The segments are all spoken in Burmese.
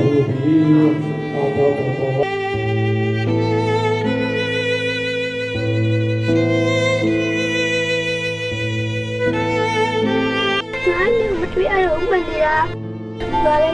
အာတုဘီအာဘဘ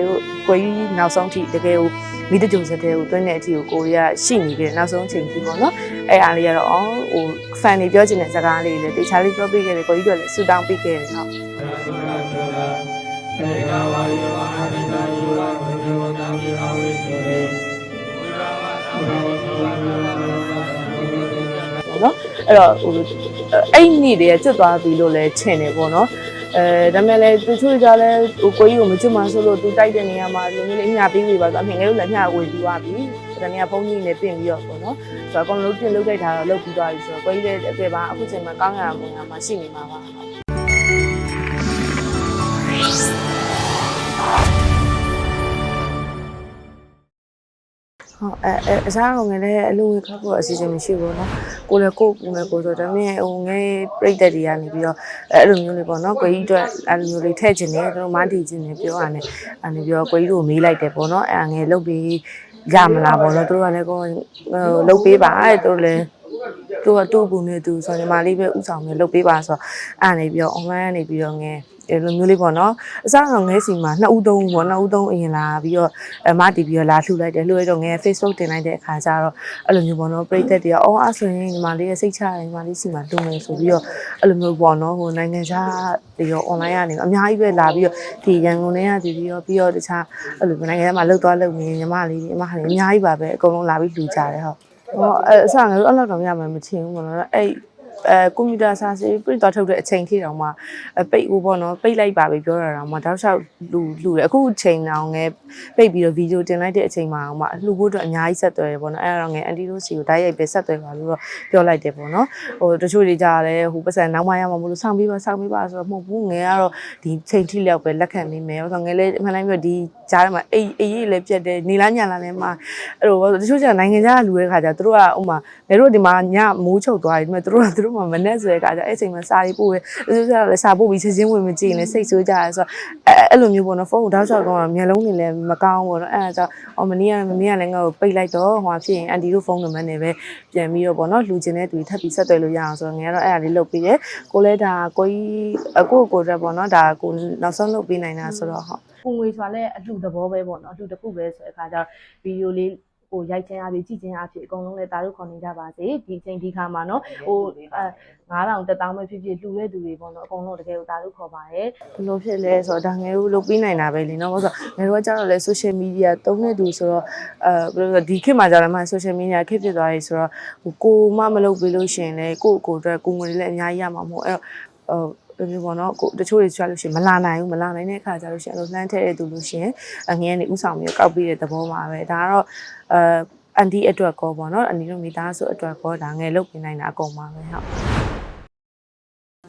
ဘငါနဲ့မတွေ့ရတော့မှနေတာဘာလဲလို့မလာတော့လို့မှနေတာကျွန်တော်တို့ကိုကြီးနောက်ဆုံးထိတကယ်ကိုမိတကြုံစတဲ့ကိုတွင်းတဲ့အထိကိုကိုရီးယားရှိနေခဲ့တဲ့နောက်ဆုံးချိန်ကြီးပေါ့နော်အဲ့အားလေးကတော့အော်ဟို fan တွေပြောချင်တဲ့စကားလေးတွေလည်းတေချာလေးပြောပေးခဲ့တယ်ကိုကြီးတို့လည်းဆူတောင်းပေးခဲ့တယ်ဟုတ်ေကဝါယောအာနိတယောဝဘဂဝတံမိအဝိသုရေပေါ့နော်အဲ့တော့ဟိုအဲ့နေ့တည်းကကျွတ်သွားပြီလို့လည်းထင်တယ်ပေါ့နော် အဲဒါမဲ့လည်းသူချို့ကြလဲဟိုကိုကြီးကိုမကျွတ်မှဆိုလို့သူတိုက်တဲ့နေရာမှာလူမျိုးလေးညပေးပြီးပါဆိုအမေငယ်တို့လည်းညဝင်ပြီးသွားပြီဒါနဲ့ဘုန်းကြီးနဲ့ပြင်ပြီးတော့ပေါ့နော်ဆိုတော့အကုန်လုံးပြင်လုပ်ခဲ့တာတော့လုပ်ပြီးသွားပြီဆိုတော့ကိုကြီးလည်းအပြေပါအခုချိန်မှာကောင်းရမှာငါမှရှိနေမှာပါ ဟုတ်ဟုတ်အဲအဲအစားအောင်ငယ်လည်းအလုံးဝခောက်ဖို့အစီအစဉ်မရှိဘူးเนาะကိုလည်းကိုကူနဲ့ကိုဆိုတော့ဒါပေမဲ့ဟိုငယ်ပြိတ္တတွေကနေပြီးတော့အဲအဲ့လိုမျိုးလေးပေါ့เนาะကိုကြီးအတွက်အဲ့လိုမျိုးလေးထည့်ခြင်းနဲ့တို့မန်းတီခြင်းနဲ့ပြောရတယ်အဲ့လိုပြောကိုကြီးတို့မေးလိုက်တယ်ပေါ့เนาะအဲငယ်လုတ်ပြီးရမလားပေါ့เนาะတို့ကလည်းကိုဟိုလုတ်ပေးပါတဲ့တို့လည်းသူကတူကူနေသူဆိုညီမလေးပဲဥဆောင်ပြီးလုတ်ပေးပါဆိုတော့အဲ့နေပြီးတော့ online ကနေပြီးတော့ငယ် အဲ့လိုမျိုးလေးပေါ့နော်အစားအောင်ငဲစီမှာနှစ်ဦးသုံးဦးပေါ့နှစ်ဦးသုံးအရင်လာပြီးတော့အမတီးပြီးတော့လာလှူလိုက်တယ်လှူလိုက်တော့ငဲ Facebook တင်လိုက်တဲ့အခါကျတော့အဲ့လိုမျိုးပေါ့နော်ပြိသက်တွေကအော်အဲ့ဆိုရင်ညီမလေးရဲ့စိတ်ချတယ်ညီမလေးစီမှာတုံးမယ်ဆိုပြီးတော့အဲ့လိုမျိုးပေါ့နော်ဟိုနိုင်ငံခြားတွေရော online ကနေအများကြီးပဲလာပြီးတော့ဒီရန်ကုန်ထဲကတည်ပြီးတော့ပြီးတော့တခြားအဲ့လိုနိုင်ငံထဲမှာလှုပ်သွားလှုပ်နေညီမလေးညီမလေးအများကြီးပါပဲအကုန်လုံးလာပြီးလှူကြတယ်ဟုတ်ဟောအဲ့အစားငါတို့အဲ့လောက်တော့ရမှာမချင်ဘူးပေါ့နော်အဲ့ အဲကွန်ပျူတာစာစီပြတော့ထုတ်တဲ့အချိန်ထိတောင်မှအပိတ်ဦးပေါ့နော်ပိတ်လိုက်ပါပြီပြောရတာမှတောက်လျှောက်လူလူတယ်အခုချိန်တောင်ငယ်ပိတ်ပြီးတော့ဗီဒီယိုတင်လိုက်တဲ့အချိန်မှာမှလှူဖို့အတွက်အများကြီးဆက်သွယ်တယ်ပေါ့နော်အဲ့ဒါတော့ငယ်အန်တီတို့စီကိုတိုက်ရိုက်ပဲဆက်သွယ်ပါလို့တော့ပြောလိုက်တယ်ပေါ့နော်ဟိုတချို့တွေကြားလဲဟိုပတ်စံနောက်မှရမှာမလို့စောင့်ပြီးပါစောင့်ပြီးပါဆိုတော့မဟုတ်ဘူးငယ်ကတော့ဒီချိန်ထိလျောက်ပဲလက်ခံမိမယ်ဆိုတော့ငယ်လည်းအမှန်တိုင်းပြောဒီကြားထဲမှာအိတ်အိတ်လည်းပြတ်တယ်နေလားညလားလည်းမှာအဲ့လိုတချို့ကျနိုင်ငံခြားကလူတဲ့ခါကျသူတို့ကဥမာငယ်တို့ဒီမှာညမိုးချုပ်သွားပြီဒါပေမဲ့သူတို့ကသူတို့မှမနဲ့ဆိုတဲ့ခါကျအဲ့ချိန်မှာစာရေးပို့တယ်တချို့ကျတော့လည်းစာပို့ပြီးချက်ချင်းဝင်မကြည့်ရင်စိတ်ဆိုးကြရဲဆိုတော့အဲ့အဲ့လိုမျိုးပေါ့နော်ဖုန်းကိုတောက်ချောက်တော့မျက်လုံးတွေလည်းမကောင်းဘူးပေါ့နော်အဲ့ဒါကြောင့်အော်မနီးကမမီးကလည်းငါ့ကိုပိတ်လိုက်တော့ဟိုဖြစ်ရင်အန်တီတို့ဖုန်းနံပါတ်နဲ့ပဲပြန်ပြီးတော့ပေါ့နော်လူချင်းတဲ့သူထပ်ပြီးဆက်သွယ်လို့ရအောင်ဆိုတော့ငယ်ကတော့အဲ့ဒါလေးလုပ်ပြီးတယ်ကိုလည်းဒါကိုကြီးအကိုကိုတက်ပေါ့နော်ဒါကိုနောက်ဆုံးလုပ်ပေးနိုင်တာဆိုတော့ဟုတ်ပုံငွေဆိုတာလည်းအလှသဘောပဲပေါ့နော်အလှတစ်ခုပဲဆိုတဲ့အခါကျတော့ဗီဒီယိုလေး ကိုရိုက်ချင်းအားဖြင့်ကြည့်ချင်းအားဖြင့်အကုန်လုံးလည်းတာတို့ခေါ်နေကြပါစေဒီအချိန်ဒီခါမှာနော်ဟိုအဲ9000တက်တောင်းပဲဖြစ်ဖြစ်လှူတဲ့သူတွေပေါ့နော်အကုန်လုံးတကယ်ကိုတာတို့ခေါ်ပါတယ်ဘယ်လိုဖြစ်လဲဆိုတော့ဒါငယ်တို့လုပ်ပေးနိုင်တာပဲလीနော်ဘာလို့ဆိုတော့ငယ်တို့ကကြတော့လေ social media သုံးတဲ့သူဆိုတော့အဲဘယ်လိုလဲဒီခေတ်မှာကြတော့မှ social media ခေတ်ဖြစ်သွားပြီဆိုတော့ဟိုကိုမမလုပ်ပေးလို့ရှိရင်လေကိုကိုအတွက်ကိုငွေလည်းအများကြီးရမှာမဟုတ်အဲ့တော့ဟို လိုမျိုးပေါ့နော်ကိုတချို့တွေကြွလို့ရှိရင်မလာနိုင်ဘူးမလာနိုင်တဲ့အခါကျလို့ရှိရင်အဲ့လိုလှမ်းထည့်တဲ့သူလို့ရှိရင်အငင်းနေဥဆောင်ပြီးကောက်ပြီးတဲ့သဘောပါပဲဒါကတော့အဲအန်တီအတွက်ကောပေါ့နော်အန်တီတို့မိသားစုအတွက်ကောဒါငယ်လုတ်ပြနိုင်တာအကုန်ပါပဲဟုတ်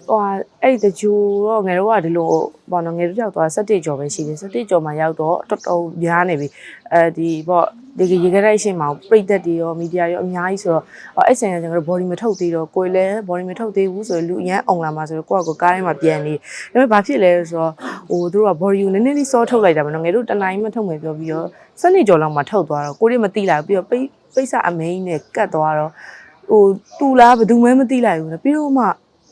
ဟိုအဲ့ဒီတကြိုတော့ငယ်တို့ကဒီလိုပေါ့နော်ငယ်တို့ရောက်သွား17ကျော်ပဲရှိတယ်17ကျော်မှရောက်တော့တော်တော်များနေပြီအဲဒီပေါ့ ဒီရေခဲတိုက်ရှင်မှာပြိသက်တွေရောမီဒီယာရောအများကြီးဆိုတော့အဲ့ဆိုင်ကကျွန်တော်တို့ body မထုတ်သေးတော့ကိုယ်လည်း body မထုတ်သေးဘူးဆိုရင်လူအရန်အောင်လာမှာဆိုတော့ကိုယ့်ကိုယ်ကားထဲမှာပြန်နေဒါပေမဲ့ဘာဖြစ်လဲဆိုတော့ဟိုတို့က body ကိုနည်းနည်းလေးစောထုတ်လိုက်တာပေါ့နော်ငယ်တို့တနိုင်မထုတ်မယ်ပြောပြီးတော့17ကျော်လောက်မှထုတ်သွားတော့ကိုယ်လေးမသိလိုက်ဘူးပြီးတော့ပိတ်ပိတ်စအမိန်နဲ့ကတ်သွားတော့ဟိုတူလားဘယ်သူမှမသိလိုက်ဘူးနော်ပြီးတော့မှ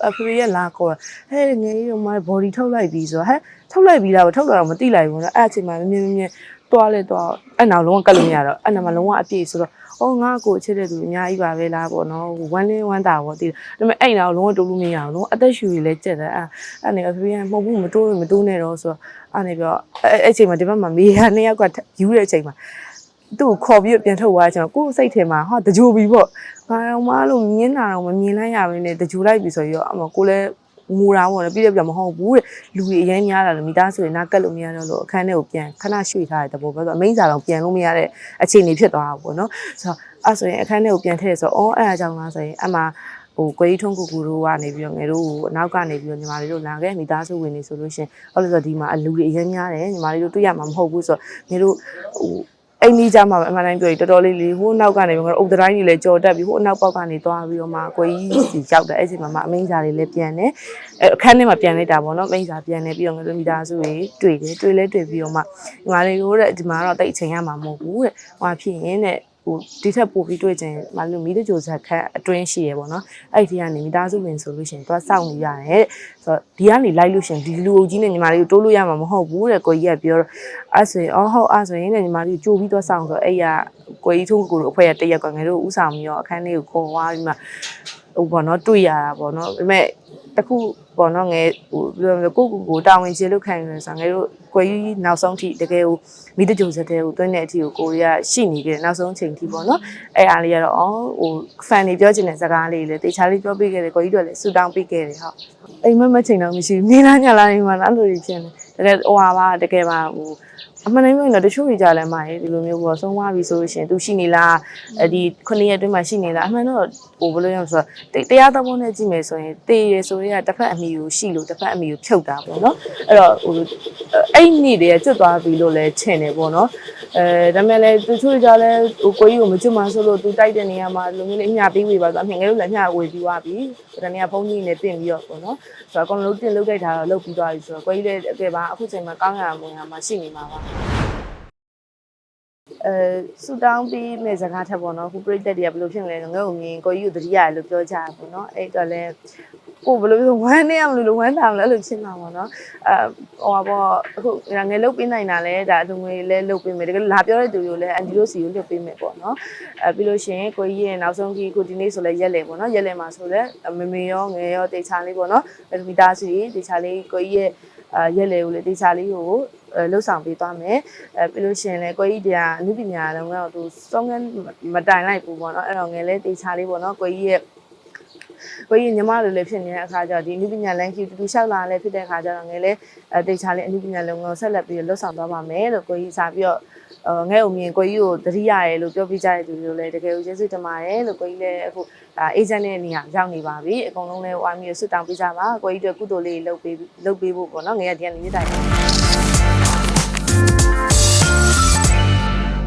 အဖေရဲ့လာခေါ်ဟဲ့ငယ်ကြီးတို့မ body ထုတ်လိုက်ပြီဆိုတော့ဟဲ့ထုတ်လိုက်ပြီလားထုတ်တော့မသိလိုက်ဘူးနော်အဲ့အချိန်မှာမြင်မြင်မြင် သွားလဲသွားအဲ့နောက်လုံးဝကတ်လို့မရတော့အဲ့နောက်မှာလုံးဝအပြည့်ဆိုတော့အော်ငါကိုချစ်တဲ့သူအများကြီးပါပဲလားပေါ့နော်ဝမ်းလင်းဝမ်းတာပေါ့တည်ဒါပေမဲ့အဲ့နောက်လုံးဝတိုးလို့မရအောင်လုံးဝအသက်ရှူရည်လဲကြက်တယ်အဲ့အဲ့နေအဖေကမဟုတ်ဘူးမတိုးမတိုးနဲ့တော့ဆိုတော့အဲ့နေပြောအဲ့အဲ့ချိန်မှာဒီဘက်မှာမေးရနှစ်ယောက်ကယူတဲ့အချိန်မှာသူ့ကိုခေါ်ပြီးပြန်ထုတ်သွားကျွန်တော်ကိုယ်စိတ်ထဲမှာဟာတကြိုပြီပေါ့ဘာတော့မလို့မြင်တာတော့မမြင်လိုက်ရဘဲနဲ့တကြိုလိုက်ပြီဆိုရောအမကိုလည်း ငူတာပေါ့နော်ပြီးတော့ပြမဟုတ်ဘူးတဲ့လူတွေအရင်များလာလို့မိသားစုတွေနားကတ်လို့မရတော့လို့အခန်းထဲကိုပြန်ခဏရွှေ့ထားတဲ့တဘောပဲဆိုတော့အမိန့်စာတော့ပြန်လို့မရတဲ့အခြေအနေဖြစ်သွားတာပေါ့နော်ဆိုတော့အဲ့ဆိုရင်အခန်းထဲကိုပြန်ထည့်ဆိုတော့အော်အဲ့အကြောင်းလားဆိုရင်အမှဟိုကိုကြီးထုံးကူကူတို့ကနေပြီးတော့ငယ်တို့ကိုအနောက်ကနေပြီးတော့ညီမလေးတို့လာခဲ့မိသားစုဝင်နေဆိုလို့ရှင်ဟုတ်လို့ဆိုဒီမှာအလူတွေအရင်များတယ်ညီမလေးတို့တွေ့ရမှာမဟုတ်ဘူးဆိုတော့ငယ်တို့ဟို အဲ့နီးကြမှာပဲအမှန်တိုင်းပြောရင်တော်တော်လေးလေးဟိုနောက်ကနေငါတို့အုတ်တိုင်းကြီးလည်းကြော်တက်ပြီးဟိုအနောက်ပေါက်ကနေသွားပြီးတော့မှကိုကြီးစီရောက်တယ်အဲ့ဒီမှာမှအမိန်းစာတွေလည်းပြန်တယ်အဲ့အခန်းထဲမှာပြန်လိုက်တာပေါ့နော်အမိန်းစာပြန်တယ်ပြီးတော့ငါတို့မိသားစုတွေတွေ့တယ်တွေ့လဲတွေ့ပြီးတော့မှငါလေးတို့တဲ့ဒီမှာတော့တိတ်အချိန်ရမှာမဟုတ်ဘူးတဲ့ဟိုဖြစ်ရင်တဲ့ ဟိုဒီထက်ပိုပြီးတွေ့ချင်မလို့မိတကြိုဇက်ခန့်အတွင်းရှိရပေါ့နော်အဲ့ဒီကနေမိသားစုဝင်ဆိုလို့ရှိရင်သူကစောင့်နေရတယ်ဆိုတော့ဒီကနေလိုက်လို့ရှိရင်ဒီလူအုပ်ကြီးနဲ့ညီမလေးကိုတိုးလို့ရမှာမဟုတ်ဘူးတဲ့ကိုကြီးကပြောတော့အဲ့ဆိုရင်အော်ဟုတ်အဲ့ဆိုရင်တဲ့ညီမလေးကိုကြိုပြီးတော့စောင့်ဆိုတော့အဲ့ရကိုကြီးထုံးကိုတို့အဖွဲ့ရတရက်ကငယ်တို့ဥဆောင်ပြီးတော့အခန်းလေးကိုခေါ်သွားပြီးမှ ဟိုပေါ့နော်တွေ့ရတာပေါ့နော်ဒါပေမဲ့တခုပေါ့နော်ငယ်ဟိုဘယ်လိုလဲကိုကိုကိုတာဝန်ကျေလို့ခံရဆိုငယ်တို့ကိုကြီးနောက်ဆုံးထိတကယ်ကိုမိတကြိုစတဲ့ကိုတွင်းတဲ့အထိကိုကိုရီးယားရှိနေခဲ့တယ်နောက်ဆုံးချိန်ထိပေါ့နော်အဲ့အားလေးကတော့အော်ဟိုဖန်နေပြောချင်တဲ့စကားလေးလည်းတေချာလေးပြောပြခဲ့တယ်ကိုကြီးတို့လည်းဆူတောင်းပေးခဲ့တယ်ဟုတ်အိမ်မက်မချိန်တော့မရှိဘူးနေလားညလားနေမှာလားအဲ့လိုကြီးဖြစ်နေတကယ်ဟိုဟာပါတကယ်ပါဟို အမှန်တမ်းပြောရင်တော့တချို့တွေကြလည်းမရေးဒီလိုမျိုးပေါ့ဆုံးသွားပြီဆိုလို့ရှိရင် तू ရှိနေလားအဲဒီခုနှစ်ရက်အတွင်းမှာရှိနေလားအမှန်တော့ဟိုဘယ်လိုလဲဆိုတော့တရားသဘောနဲ့ကြည့်မယ်ဆိုရင်တေးရယ်ဆိုရင်ကတစ်ဖက်အမိကိုရှိလို့တစ်ဖက်အမိကိုဖြုတ်တာပေါ့နော်အဲ့တော့ဟိုအဲ့နေ့တည်းကျွတ်သွားပြီလို့လည်းထင်တယ်ပေါ့နော် အဲဒါမဲ့လည်းတချို့ကြလည်းဟိုကိုကြီးကိုမကျွတ်မှဆိုလို့ तू တိုက်တဲ့နေရာမှာလူမျိုးလေးအမျှပေးဝေပါဆိုအမြင်ငယ်လို့လည်းအမျှဝေပြီးသွားပြီဒါနဲ့ကဖုန်းကြီးနဲ့တင်ပြီးတော့ပေါ့နော်ဆိုတော့အကုန်လုံးတင်လုတ်တိုက်တာတော့လုတ်ပြီးသွားပြီဆိုတော့ကိုကြီးလည်းအကယ်ပါအခုချိန်မှာကောင်းရမှာမွန်ရမှာရှိနေမှာပါ အဲဆူတောင်းပြီးမဲ့စကားထက်ပေါ့နော်ခုပြိတက်တွေကဘယ်လိုဖြစ်နေလဲငါ့ကိုမြင်ကိုကြီးကိုတတိယလို့ပြောကြတာပေါ့နော်အဲ့တော့လဲကိုဘယ်လိုပြောဝမ်းနေရမလို့ဝမ်းတာမလဲအဲ့လိုဖြစ်မှာပေါ့နော်အဲဟိုပါပေါ့အခုငယ်လုတ်ပေးနိုင်တာလဲဒါအတူငွေလဲလုတ်ပေးမယ်တကယ်လာပြောတဲ့သူတွေကိုလဲအန်ဒီတို့စီကိုလုတ်ပေးမယ်ပေါ့နော်အဲပြီးလို့ရှိရင်ကိုကြီးရဲ့နောက်ဆုံးကြီးကိုဒီနေ့ဆိုလဲရက်လေပေါ့နော်ရက်လေမှာဆိုလဲမမေရောငယ်ရောတေချာလေးပေါ့နော်မီတာစီတေချာလေးကိုကြီးရဲ့အာ ရက်လေကိုလေတေချာလေးကိုအဲလှုပ်ဆောင်ပေးသွားမယ်အဲပြီးလို့ရှိရင်လည်းကိုကြီးတရားအမှုပညာလုံးကတော့သူစောင်းငန်းမတိုင်လိုက်ဘူးပေါ့နော်အဲ့တော့ငယ်လဲတေချာလေးပေါ့နော်ကိုကြီးရဲ့ကိုကြီးညီမလိုလည်းဖြစ်နေတဲ့အခါကျတော့ဒီအမှုပညာလမ်းကြီးတူတူလျှောက်လာလည်းဖြစ်တဲ့အခါကျတော့ငယ်လဲအဲတေချာလေးအမှုပညာလုံးကိုဆက်လက်ပြီးလှုပ်ဆောင်သွားပါမယ်လို့ကိုကြီးစာပြီးတော့အဲ ငဲ့အမြင်ကိုကြီးကိုတတိယရဲလို့ပြောပြကြတဲ့သူတွေလည်းတကယ်ကိုကျေးဇူးတင်ပါတယ်လို့ကိုကြီးလည်းအခုဒါအေဂျင့်ရဲ့နေရာရောက်နေပါပြီအကုန်လုံးလည်းဝိုင်းပြီးဆွတ်တောင်းပေးကြပါကိုကြီးတို့ကုသိုလ်လေးလုပ်ပေးလုပ်ပေးဖို့ပေါ့နော်ငယ်ရဒီကနေမြစ်တိုင်